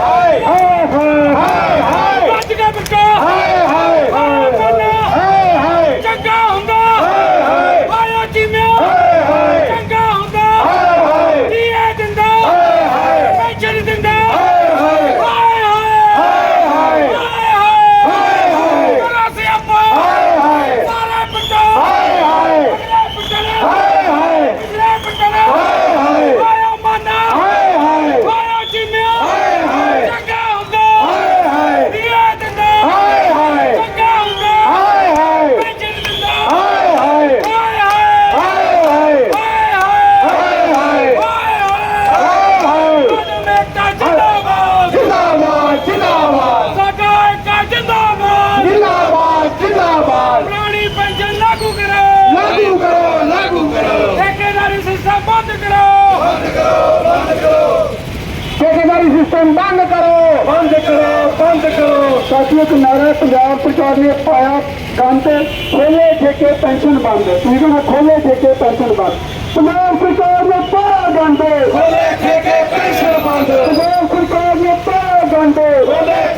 Hey! hey! ਬੰਦ ਕਰੋ। ਬੰਦ ਕਰੋ ਬੰਦ ਕਰੋ। ਠੇਕੇਦਾਰੀ ਸਿਸਟਮ ਬੰਦ ਕਰੋ। ਬੰਦ ਕਰੋ ਬੰਦ ਕਰੋ। ਸਾਥੀਓ ਇੱਕ ਨਾਰਾ ਪੰਜਾਬ ਸਰਕਾਰ ਨੇ ਪਾਇਆ ਗੰਦ ਖੋਲੇ ਠੇਕੇ ਪੈਨਸ਼ਨ ਬੰਦ। ਠੀਕ ਹੈ ਖੋਲੇ ਠੇਕੇ ਪੈਨਸ਼ਨ ਬੰਦ। ਪੰਜਾਬ ਸਰਕਾਰ ਨੇ ਪਾਇਆ ਗੰਦ। ਖੋਲੇ ਠੇਕੇ ਪੈਨਸ਼ਨ ਬੰਦ। ਪੰਜਾਬ ਸਰਕਾਰ ਨੇ ਪਾਇਆ ਗੰਦ। ਖੋਲੇ